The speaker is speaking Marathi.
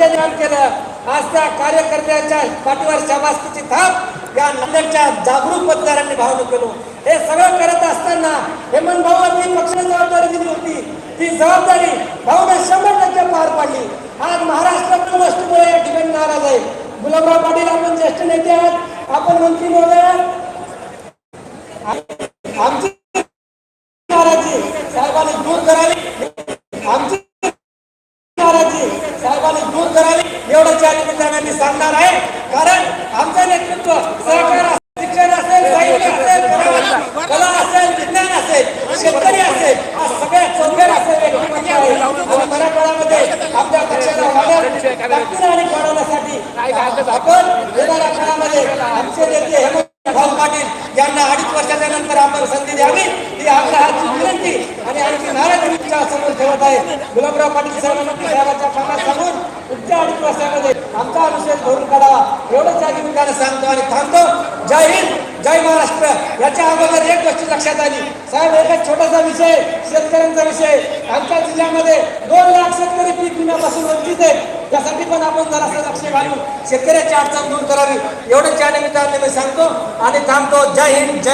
आज त्या कार्यकर्त्याच्या पाठीवर शाबासकीची थाप. या नांदेडच्या जागरूक मतदारांनी भावना केलो. हे सगळं करत असताना हेमंत भाऊंनी पक्षाने जबाबदारी दिली होती. ती जबाबदारी भाऊने शंभर टक्के पार पाडली. आज महाराष्ट्रातील गोष्टीमुळे या ठिकाणी नाराज आहे. गुलाबराव पाटील आपण ज्येष्ठ नेते आहात. आपण मंत्री महोदय आमची नाराजी साहेबांनी दूर करावी. आमची साहेबांनी दूर करावी एवढं या निमित्ताने मी सांगणार आहे. कारण आमचं नेतृत्व सहकार शिक्षण असेल साहित्य असेल कला- असेल विज्ञान असेल शेतकरी असेल हा सगळ्यात चौफेर असेल व्यक्तिमत्व आहे. आणि मराठवाड्यामध्ये आपल्या पक्षाला वाढवण्यासाठी आणि वाढवण्यासाठी आपण येणाऱ्या काळामध्ये आमचे नेते हेमंत भाऊ पाटील यांना अडीच वर्षाच्या नंतर आपण संधी द्यावी ही आग्रहाची विनंती. आणि आमची नारायण समोर ठेवत आहे गुलाबराव पाटील साहेबांना साहेबांच्या पुढच्या आमचा अनुशेष भरून काढावा एवढंच या निमित्तानं सांगतो आणि थांबतो. जय हिंद जय महाराष्ट्र. याच्या अगोदर एक गोष्ट लक्षात आली. साहेब एकच छोटासा विषय शेतकऱ्यांचा विषय. आमच्या जिल्ह्यामध्ये दोन लाख शेतकरी पीक विम्यापासून वंचित आहेत. त्यासाठी पण आपण जरासं लक्ष घालून शेतकऱ्याची अडचण दूर करावी. एवढंच या निमित्ताने मी सांगतो आणि थांबतो. जय हिंद जय